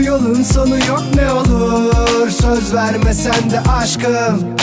Bu yolun sonu yok ne olur. Söz vermesen de aşkım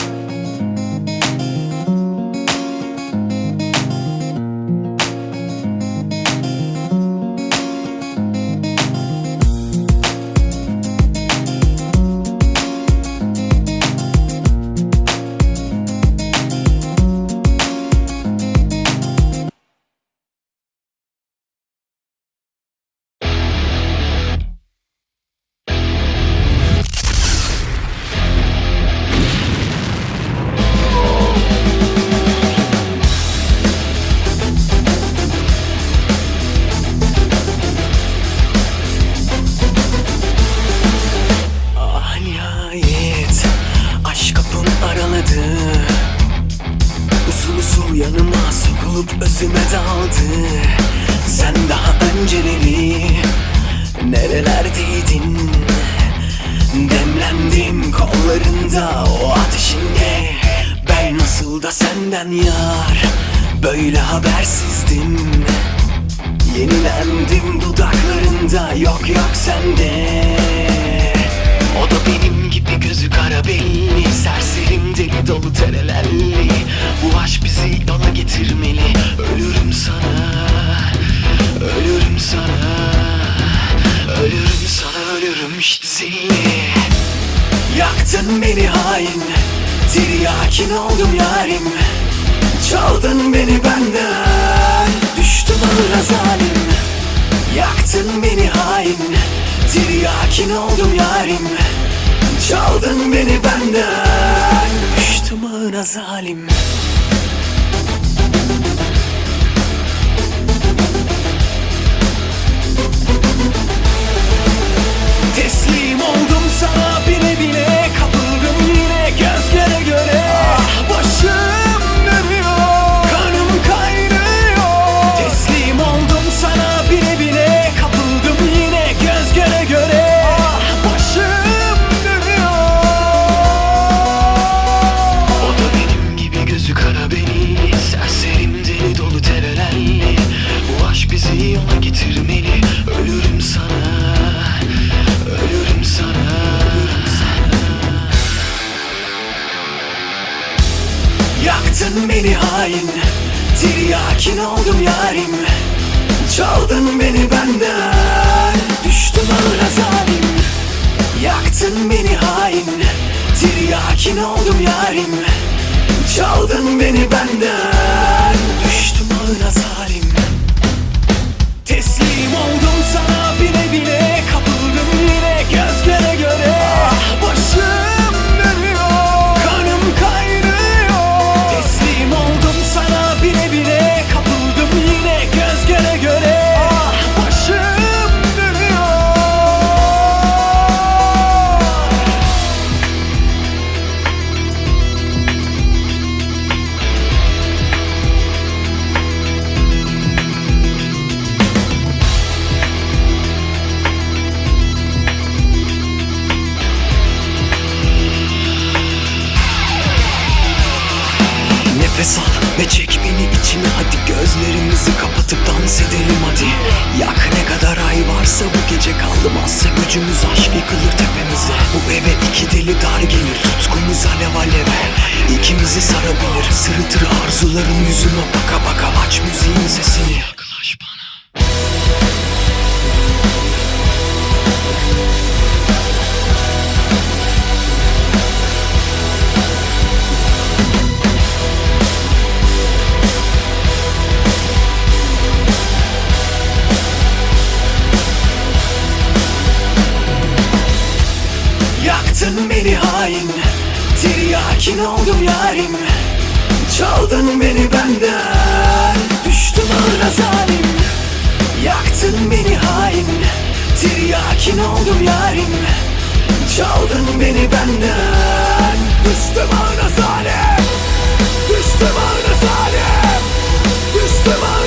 yar Böyle habersizdim. Yenilendim dudaklarında yok yok sende. O da benim gibi gözü kara belli Serserim deli dolu terelelli Bu aşk bizi yola getirmeli. Ölürüm sana Ölürüm sana Ölürüm sana ölürüm işte zilli Yaktın beni hain Tiryakin oldum yarim Çaldın beni benden. Düştüm ağıra zalim Yaktın beni hain. Tiryakin oldum yarim. Çaldın beni benden. Düştüm ağına zalim Teslim oldum sana Yaktın beni hain Tiryakin oldum yarim. Çaldın beni benden Düştüm ağına zalim Yaktın beni hain Tiryakin oldum yarim. Çaldın beni benden Düştüm ağına zalim Gücümüz aşk yıkılır tepemize. Bu eve iki deli dar gelir. Tutkumuz alev alev İkimizi sarabilir. Sırıtır arzuların yüzüme baka baka. Aç müziğin sesini. Yaklaş bana beni hain. Tiryakin oldum yarim. Çaldın beni benden. Düştüm ağına zalim. Yaktın beni hain. Tiryakin oldum yarim. Çaldın beni benden. Düştüm ağına zalim. Düştüm ağına zalim. Düştüm ağına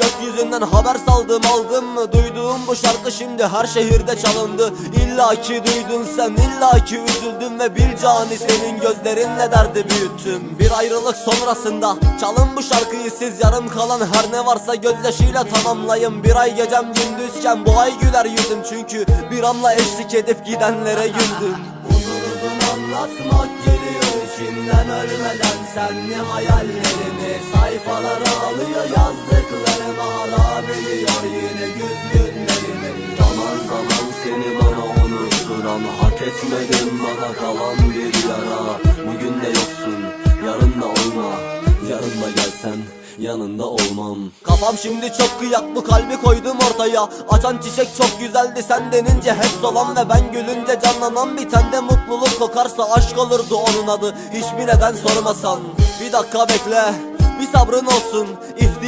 Gökyüzünden haber saldım aldım mı? Duyduğum bu şarkı şimdi her şehirde çalındı. İlla ki duydun sen illa ki üzüldüm Ve bir cani senin gözlerinle derdi büyüttüm. Bir ayrılık sonrasında çalın bu şarkıyı siz Yarım kalan her ne varsa gözyaşıyla tamamlayın. Bir ay gecem gündüzken bu ay güler yüzüm Çünkü bir anla eşlik edip gidenlere güldüm. Uzun anlatmak geliyor içimden ölmeden senli hayallerimi Sayfalara alıyor yazdıklarımı harap ediyor yine güz günlerimi Zaman zaman seni bana unutturan hak etmedim bana kalan bir yara. Bugün de yoksun yarın da olma. Yarın da gelsen yanında olmam. Kafam şimdi çok kıyak bu kalbi koydum ortaya. Açan çiçek çok güzeldi sen denince hep solan Ve ben gülünce canlanan bir tende mutluluk kokarsa Aşk olurdu onun adı. Hiçbir neden sormasan. Bir dakika bekle bir sabrın olsun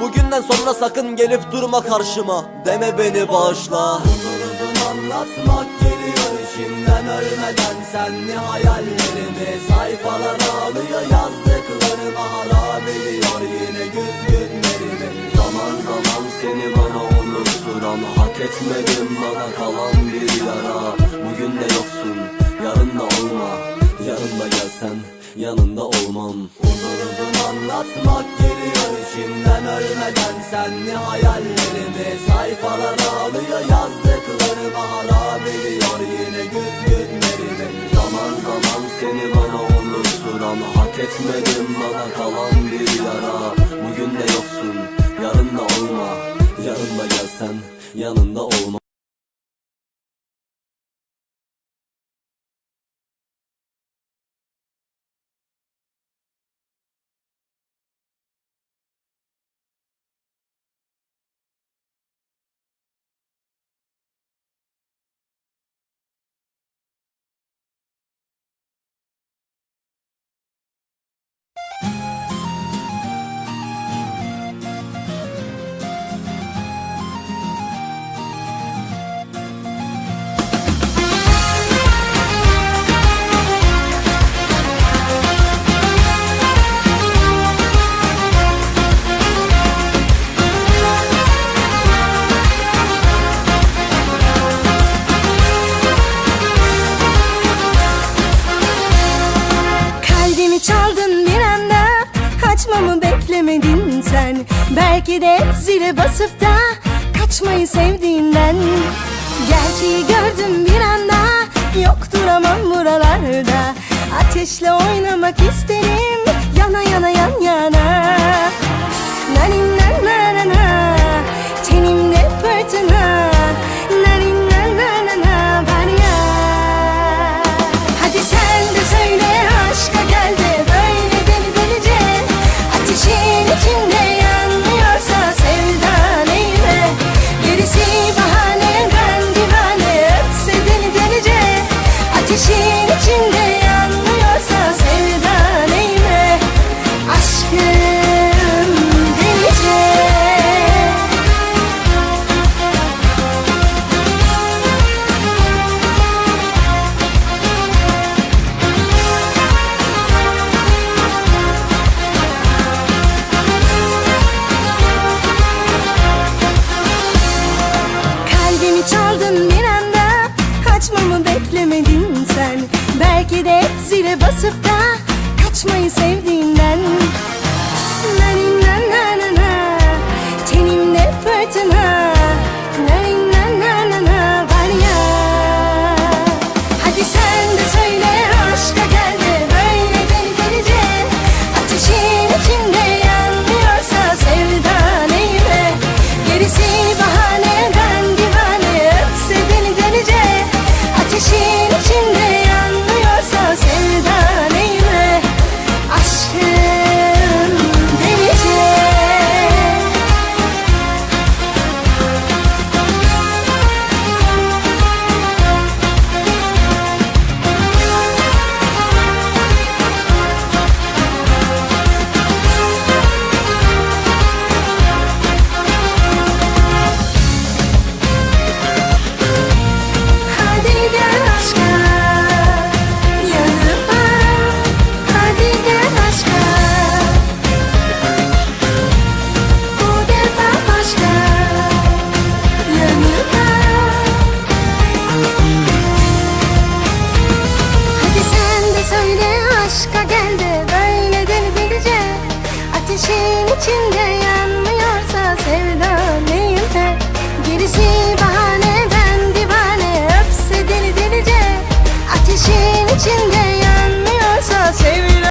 Bugünden sonra sakın gelip durma karşıma. Deme beni bağışla. Uzun uzun anlatmak geliyor içimden. Ölmeden senli hayallerimi Sayfalara alıyor. Yazdıklarımı harap ediyor yine güz günlerimi. Zaman zaman seni bana unutturan hak etmedim bana kalan bir yara hak etmedim bana kalan bir yara. Bugün de yoksun yarın da olma. Yarın da gelsen yanında olma Açmamı beklemedin sen. Belki de zile basıp da Kaçmayı sevdiğinden. Gerçeği gördüm bir anda Yok duramam buralarda. Ateşle oynamak isterim Yana yana yan yana. Nanin na na na na Tenimde fırtına Joseph.